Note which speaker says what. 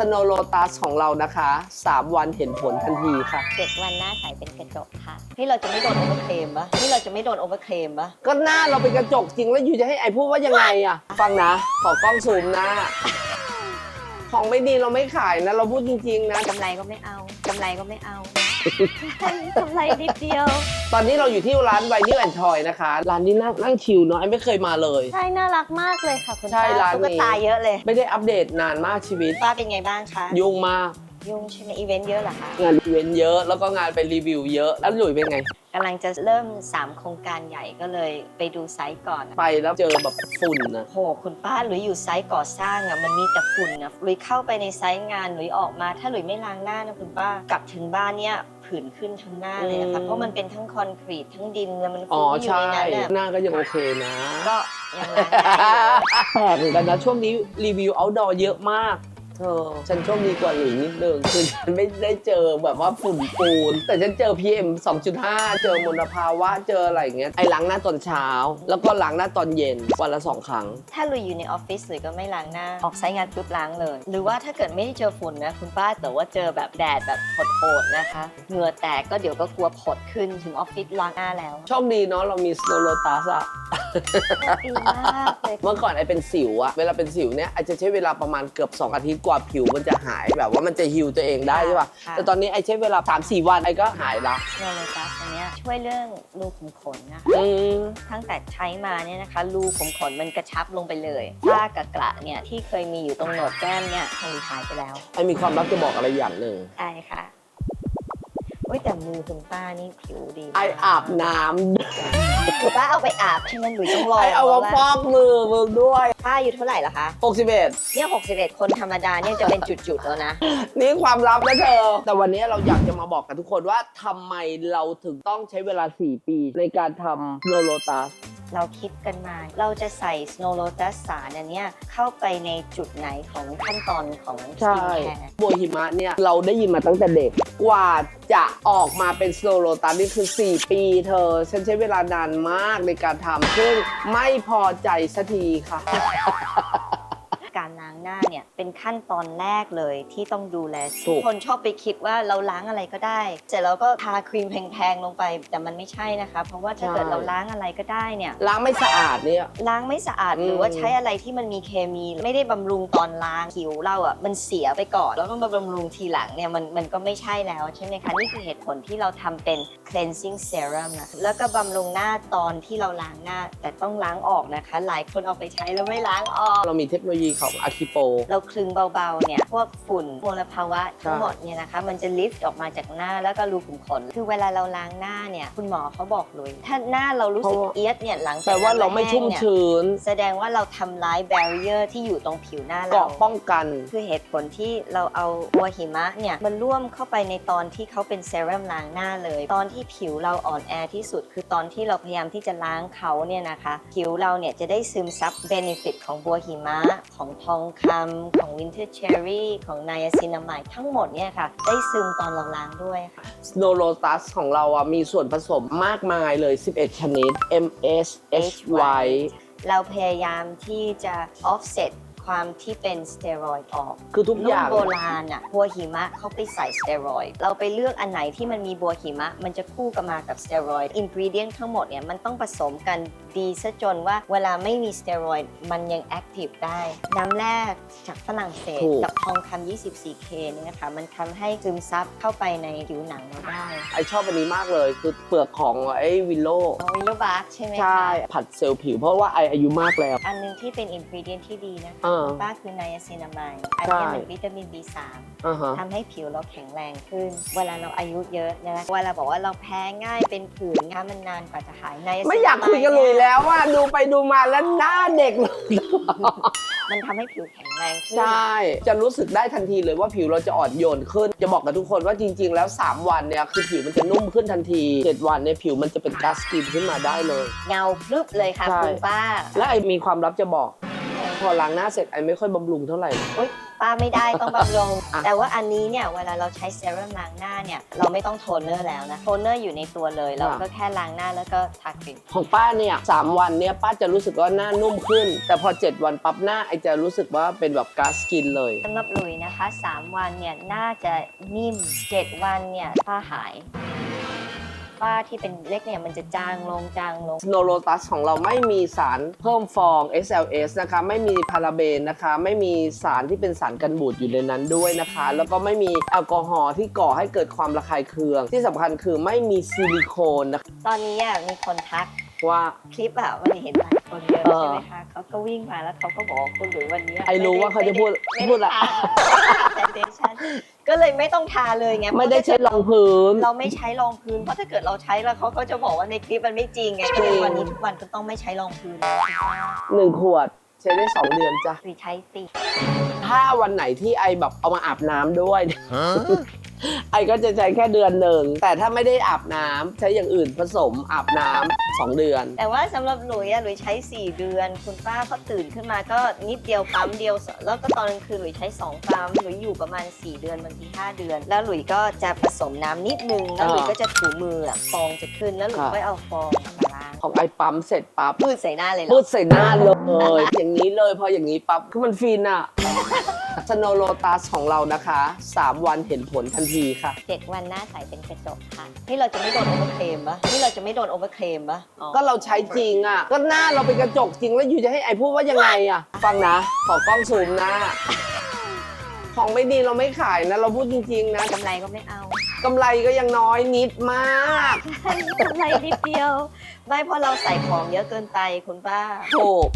Speaker 1: สโนโลตัสของเรานะคะ 3 วันเห็นผลทันทีค่ะ
Speaker 2: เจ็ดวันหน้าใสเป็นกระจกค่ะ นี่เราจะไม่โดนโอเวอร์เคลมปะนี่เราจะไม่โดนโอเวอร์เคลมปะ
Speaker 1: ก็หน้าเราเป็นกระจกจริงแล้วอยู่จะให้ไอพูดว่ายังไงอะฟังนะ ขอกล้องซูมหน้า ของไม่ดีเราไม่ขายนะ เราพูดจริงๆนะ
Speaker 2: กำไรก็ไม่เอา กำไรก็ไม่เอา กำไรนิดเดียว
Speaker 1: ตอนนี้เราอยู่ที่ร้านไวนิลแอนทอยนะคะ ร้านนี้นั่งนั่งชิลเนาะไอไม่เคยมาเลย
Speaker 2: ใช่ น่ารักมากเลยค่ะคุณ
Speaker 1: ใช่
Speaker 2: ป้า
Speaker 1: ร้านนี้
Speaker 2: ตุ๊กตาเยอะเลย
Speaker 1: ไม่ได้อัปเดตนานมากชีวิต
Speaker 2: ป้าเป็นไงบ้างคะ
Speaker 1: ยุ่งมาก
Speaker 2: ยุ่งใช่ไหมอีเวนต์เยอะเหรอคะ
Speaker 1: งานอีเวนต์เยอะ แล้วก็งานไปรีวิวเยอะ แล้วหลุยเป็นไง
Speaker 2: กำลังจะเริ่ม 3 โครงการใหญ่ก็เลยไปดูไซต์ก่อน
Speaker 1: ไปแล้วเจอแบบฝุ่นนะ
Speaker 2: โหคุณป้าหลุยอยู่ไซต์ก่อสร้างอะมันมีแต่ฝุ่นนะหลุยเข้าไปในไซต์งานหลุยออกมา ถ้าหลุยไม่ล้างหน้านะคุณป้ากลับถึงบ้านเนี่ยผื่นขึ้นทั้งหน้าเลยนะคะเพราะมันเป็นทั้งคอนกรีตทั้งดินแล้วมัน
Speaker 1: อ๋อ
Speaker 2: ฟุ้งอยู่
Speaker 1: ใช่
Speaker 2: ในนั้นน่ะ
Speaker 1: หน้าก็ยังโอเคนะ
Speaker 2: ก็ยังล้างหน้าอยู่
Speaker 1: แปลกเหมือนกันนะ ช่วงนี้รีวิว outdoor เยอะมาก เธอฉันโชคดีกว่าหลุยนิดนึงคือฉันไม่ได้เจอแบบว่าฝุ่นปูน แต่ฉันเจอ PM 2.5 เจอมลภาวะเจออะไรอย่างเงี้ยไอ้ล้างหน้าตอนเช้า แล้วก็ล้างหน้าตอนเย็นวันละสองครั้ง
Speaker 2: ถ้าหลุยอยู่ในออฟฟิศหลุยก็ไม่ล้างหน้า ออกไซต์งานปุ๊บล้างเลย หรือว่าถ้าเกิดไม่ได้เจอฝุ่นนะคุณป้าแต่ว่าเจอแบบแดดแบบโหดๆนะคะ เหงื่อแตกก็เดี๋ยวก็กลัวผดขึ้นถึงออฟฟิศล้างหน้าแล้ว
Speaker 1: โชคดีเนาะเรามี Snow Lotus อะ
Speaker 2: ดีมากเลย
Speaker 1: เมื่อก่อนไอเป็นสิวอะเวลาเป็นสิวเนี่ยไอจะใช้เวลาประมาณเกือบ 2 อาทิตย์กว่าผิวมันจะหายแบบว่ามันจะฮิวตัวเองได้ใช่ป่ะ
Speaker 2: ค่ะ
Speaker 1: แต่ตอนนี้ไอใช้เวลา 3-4 วันไอก็หายละ
Speaker 2: โนโลตัสอันเนี้ยช่วยเรื่องรูขุมขนนะคะ
Speaker 1: อืม
Speaker 2: ตั้งแต่ใช้มาเนี่ยนะคะรูขุมขนมันกระชับลงไปเลยฝ้ากระกระเนี่ยที่เคยมีอยู่ตรงโหนกแก้มเนี่ยมันหายไปแล้ว
Speaker 1: ไอมีความลับจะบอกอะไรอย่างหนึ่ง
Speaker 2: ใช่ค่ะ อุ้ยแต่มือคุณป้านี่ผิวดีมก
Speaker 1: ไออาบน้
Speaker 2: คุณป้าเอาไปอาบใช่ไหมหรือต้องำรอ
Speaker 1: ไอเอามาฟอกมือมึงด้วย
Speaker 2: ป้าอายู่เท่าไหร่ละคะ
Speaker 1: 61
Speaker 2: เนี่ย61 คนธรรมดาเนี่ยจะเป็นจุดๆแล้วนะ
Speaker 1: นี่ความลับนะเธอ แต่วันนี้เราอยากจะมาบอกกับทุกคนว่าทำไมเราถึงต้องใช้เวลา 4 ปีในการทำโนโลตัส
Speaker 2: เราคิดกันมา เราจะใส่ Snow Lotus สารอันเนี้ยเข้าไปในจุดไหนของขั้นตอนของส
Speaker 1: ใช่
Speaker 2: กินแคร์
Speaker 1: โบหิมะเนี่ย เราได้ยินมาตั้งแต่เด็ก กว่าจะออกมาเป็นสโนโลตัสนี่คือ 4 ปีเธอ ฉันใช้เวลานานมากในการทำซึ่งไม่พอใจสักทีค่ะ
Speaker 2: การล้าง หน้าเนี่ยเป็นขั้นตอนแรกเลยที่ต้องดูแล
Speaker 1: ถูก
Speaker 2: คนชอบไปคิดว่าเราล้างอะไรก็ได้ เสร็จแล้วก็ทาครีมแพงๆลงไป แต่มันไม่ใช่นะคะ เพราะว่าถ้าเกิดเราล้างอะไรก็ได้เนี่ย
Speaker 1: ล้างไม่สะอาดเนี่ย
Speaker 2: ล้างไม่สะอาด
Speaker 1: อืม
Speaker 2: หรือว่าใช้อะไรที่มันมีเคมี ไม่ได้บำรุงตอนล้างผิวเราอะมันเสียไปก่อนแล้วก็มาบำรุงทีหลังเนี่ยมันมันก็ไม่ใช่แล้วใช่ไหมคะ นี่คือเหตุผลที่เราทำเป็น cleansing serum นะแล้วก็บำรุงหน้าตอนที่เราล้างหน้า แต่ต้องล้างออกนะคะ หลายคนเอาไปใช้แล้วไม่ล้างออก
Speaker 1: เรามีเทคโนโลยีของอาคิโป
Speaker 2: เราคลึงเบาๆเนี่ยพวกฝุ่นมลภาวะทั้งหมดเนี่ยนะคะมันจะลิฟต์ออกมาจากหน้าแล้วก็รูขุมขน คือเวลาเราล้างหน้าเนี่ยคุณหมอเขาบอกเลย ถ้าหน้าเรารู้สึก
Speaker 1: เพราะว่า
Speaker 2: เอียดเนี่ยหลังจาก
Speaker 1: แปลว่าเราไม่ชุ่ม
Speaker 2: แห้งเนี่ย
Speaker 1: ชื้น
Speaker 2: แสดงว่าเราทำร้ายแบ r เ e อร์ที่อยู่ตรงผิวหน้าเรา
Speaker 1: เกราะป้องกัน
Speaker 2: คือเหตุผลที่เราเอาบัวหิมะเนี่ยมันร่วมเข้าไปในตอนที่เขาเป็นเซรั่มล้างหน้าเลย ตอนที่ผิวเราอ่อนแอที่สุด คือตอนที่เราพยายามที่จะล้างเขาเนี่ยนะคะ ผิวเราเนี่ยจะได้ซึมซับเบนฟิตของบัวหิมะของทองคำของวินเทอร์เชอรี่ของไนอาซินามายทั้งหมดเนี่ยค่ะ ได้ซึมตอนเราล้างด้วยค่ะ
Speaker 1: Snow Lotus ของเราอะมีส่วนผสมมากมายเลย 11 ชนิด M S H Y
Speaker 2: เราพยายามที่จะ offset ความที่เป็นสเตียรอยด์ออก
Speaker 1: คือทุกอย่าง
Speaker 2: รุ่นโบราณอะบัวหิมะเขาไปใส่สเตียรอยด์เราไปเลือกอันไหนที่มันมีบัวหิมะ มันจะคู่กันมากับสเตียรอยด์อินกรีเดียนทั้งหมดเนี่ยมันต้องผสมกันดีซะจนว่าเวลาไม่มีสเตียรอยด์มันยังแอคทีฟได้ น้ำแรกจากฝรั่งเศส
Speaker 1: ถูก
Speaker 2: กับทองคำ 24K เนี่ยนะคะมันทำให้ซึมซับเข้าไปในผิวหนังเราได้
Speaker 1: ไอชอบอันนี้มากเลยคือเปลือกของไอวิโล
Speaker 2: วิลโลบาร์ใช่ไหมคะ
Speaker 1: ใช่ผัดเซลล์ผิวเพราะว่าไออายุมากแล้ว
Speaker 2: อันหนึงที่เป็นอินกรีเดียนที่ดีนะคะ
Speaker 1: เออ
Speaker 2: คุณป้าคือไนอาซินามายอันนี้
Speaker 1: ใช่
Speaker 2: มันวิตามิน B3
Speaker 1: อ่าฮะ
Speaker 2: ทำให้ผิวเราแข็งแรงขึ้น เวลาเราอายุเยอะนะเวลาบอกว่าเราแพ้ง่ายเป็นผื่นงามันนานกว่าจะหายใน
Speaker 1: ไม่อยากคุยกันเลยแล้วว่าดูไปดูมาแล้วหน้าเด็กเลย
Speaker 2: มันทำให้ผิวแข็งแรงขึ้น
Speaker 1: ใช่ จะรู้สึกได้ทันทีเลยว่าผิวเราจะอ่อนโยนขึ้น จะบอกกับทุกคนว่าจริง ๆ แล้ว 3 วันเนี่ยคือผิวมันจะนุ่มขึ้นทันที 7 วันเนี่ยผิวมันจะเป็นกัสกินขึ้นมาได้เลย
Speaker 2: เงาพลึบเลยค่ะ
Speaker 1: ใช่
Speaker 2: คุณป้า
Speaker 1: และไอมีความลับจะบอก พอล้างหน้าเสร็จไอไม่ค่อยบำรุงเท่าไหร่
Speaker 2: โอ๊ยป้าไม่ได้ต้องบำรุง
Speaker 1: อะ
Speaker 2: แต่ว่าอันนี้เนี่ยเวลาเราใช้เซรั่มล้างหน้าเนี่ยเราไม่ต้องโทนเนอร์แล้วนะ โทนเนอร์อยู่ในตัวเลยเราก็แค่ล้างหน้าแล้วก็ทาครีม
Speaker 1: ของป้าเนี่ยสามวันเนี่ยป้าจะรู้สึกว่าหน้านุ่มขึ้น แต่พอ 7 วันปั๊บหน้าไอจะรู้สึกว่าเป็นแบบกาสกินเลย
Speaker 2: สำหรับหลุยนะคะ 3 วันเนี่ย น่าจะนิ่ม 7 วันเนี่ยฝ้าหาย ฝ้าที่เป็นเล็กเนี่ยมันจะจางลงจางลง
Speaker 1: โนโ o ตัสของเราไม่มีสารเพิ่มฟอง SLS นะคะไม่มีพาราเบนนะคะ ไม่มีสารที่เป็นสารกันบูดอยู่ในนั้นด้วยนะคะ แล้วก็ไม่มีแอลกอฮอล์ที่ก่อให้เกิดความระคายเคือง ที่สำคัญคือไม่มีซิลิโคนนะคะ
Speaker 2: ตอนนี้อะมีคนทัก
Speaker 1: ว่า
Speaker 2: คลิปอะมันเห็นหลายคนเยอะ
Speaker 1: เออ
Speaker 2: ใช่ไหมคะเขาก็วิ่งมาแล้วเขาก็บอกว่าคุณหลุยวันนี้
Speaker 1: ไอรู้ว่าเขาจะพูด
Speaker 2: ไม่
Speaker 1: พูด
Speaker 2: ได้
Speaker 1: อะ
Speaker 2: ทา foundation ก็เลยไม่ต้องทาเลยไง
Speaker 1: ไม่ได้ใช้รองพื้น
Speaker 2: เราไม่ใช้รองพื้นเพราะถ้าเกิดเราใช้แล้วเขาก็จะบอกว่าในคลิปมันไม่จริงไงก็เลยวันนี้ทุกวันก็ต้องไม่ใช้รองพื้น
Speaker 1: หนึ่งขวดใช้ได้2เดือนจ้ะ
Speaker 2: หรือใช้สิ
Speaker 1: ถ้าวันไหนที่ไอแบบเอามาอาบน้ำด้วย ไอก็จะใช้แค่เดือนหนึ่ง แต่ถ้าไม่ได้อาบน้ำใช้อย่างอื่นผสมอาบน้ำสองเดือน
Speaker 2: แต่ว่าสำหรับหลุยอะหลุยใช้ 4 เดือน คุณป้าเขาตื่นขึ้นมาก็นิดเดียวปั๊มเดียวแล้วก็ตอนกลางคืนหลุยใช้2ปั๊มหลุยอยู่ประมาณ 4 เดือนบางที5เดือน แล้วหลุยก็จะผสมน้ำนิดนึงแล้วหลุย
Speaker 1: อ่า
Speaker 2: ก็จะถูมืออะฟองจะขึ้นแล้วหลุย
Speaker 1: ค่ะ
Speaker 2: ก็เอาฟองมาล้าง
Speaker 1: ของไอปั๊มเสร็จปั๊บ
Speaker 2: พืดใส่หน้าเลยเหร
Speaker 1: พู
Speaker 2: อ
Speaker 1: ดใส่หน้าเลย อย่างนี้เลยพออย่างนี้ปั๊บคือมันฟินอะ สโนโลตัสของเรานะคะ 3 วันเห็นผลทันทีค่ะ
Speaker 2: เจ็ดวันหน้าใสเป็นกระจกค่ะ นี่เราจะไม่โดนโอเวอร์เคลมปะนี่เราจะไม่โดนโอเวอร์เคลมปะอ๋อ
Speaker 1: ก็เราใช้จริงอะก็หน้าเราเป็นกระจกจริงแล้วอยู่จะให้ไอพูดว่ายังไงอะฟังนะ ขอกล้องซูมหน้า ของไม่ดีเราไม่ขายนะ เราพูดจริงๆนะ
Speaker 2: กำไรก็ไม่เอา
Speaker 1: กำไรก็ยังน้อยนิดมาก
Speaker 2: กำไรนิดเดียว ไม่เพราะเราใส่ของเยอะเกินไปคุณป้า
Speaker 1: ถูก